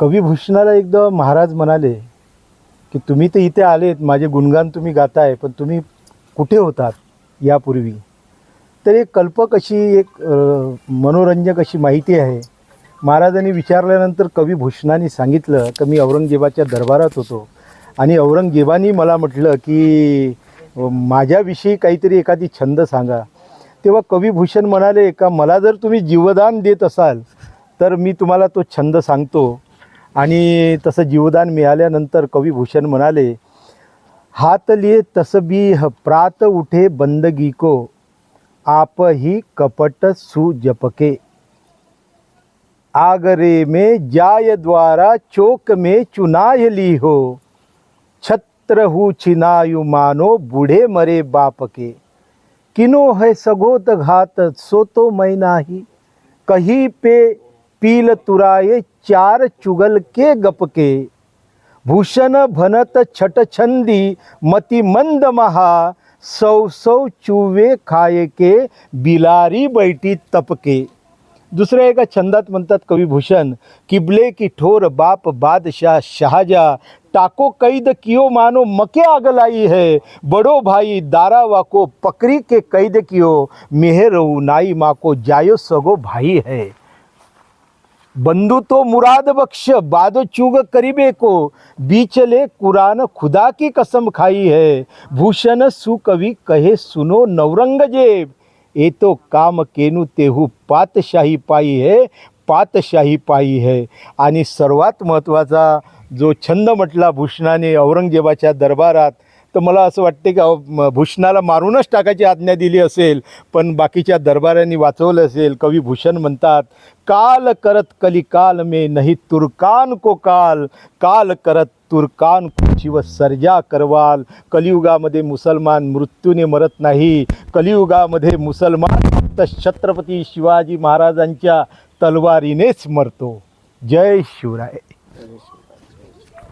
कविभूषणाला एकदा महाराज म्हणाले की तुम्ही तर इथे आलेत माझे गुणगान तुम्ही गाताय पण तुम्ही कुठे होतात यापूर्वी? तर एक कल्पक अशी एक मनोरंजक अशी माहिती आहे. महाराजांनी विचारल्यानंतर कविभूषणाने सांगितलं की मी औरंगजेबाच्या दरबारात होतो आणि औरंगजेबानी मला म्हटलं की माझ्याविषयी काहीतरी एखादी छंद सांगा. तेव्हा कविभूषण म्हणाले का मला जर तुम्ही जीवदान देत असाल तर मी तुम्हाला तो छंद सांगतो. आणि तसं जीवदान मिळाल्यानंतर कविभूषण म्हणाले हात लिए तसबीह प्रात उठे बंदगी को आप ही कपट सुजपके आगरे में जाय द्वारा चौक में चुनाय ली हो छत्र हु छिनायु मानो बूढ़े मरे बाप के। किनो है सगोत घात सो तो मैं नाही कहीं पे पील तुराए चार चुगल के गप के भूषण भनत छटछंदी मती मंद महा, सौ सौ चुवे खाये के बिलारी बैठी तपके। दुसऱ्या एका छंदात म्हणतात कविभूषण किबले की ठोर बाप बादशाह शहाजा, टाको कैद कियो मानो मके आगलाई है, बड़ो भाई दारा वाको पकड़ी के कैद कियो मेहरऊ नाई माँ को जायो सगो भाई है। बंधु तो मुराद बख्श बाद चूग करीबे को बीचले कुरान खुदा की कसम खाई है भूषण सुकवी कहे सुनो नवरंगजेब ये तो काम केनू तेहू पातशाही पायी है पातशाही पायी है आणि सर्वात महत्त्वाचा जो छंद म्हटला भूषणाने औरंगजेबाच्या दरबारात तर मला असं वाटते की भूषणाला मारूनच टाकायची आज्ञा दिली असेल पण बाकीच्या दरबारांनी वाचवलं असेल कवी भूषण म्हणतात काल करत कलिकाल में नाही तुर्कान को काल काल करत तुर्कान शिव सर्जा करवाल कलियुगामध्ये मुसलमान मृत्यूने मरत नाही कलियुगामध्ये मुसलमान फक्त छत्रपती शिवाजी महाराजांच्या तलवारीनेच मरतो. जय शिवराय.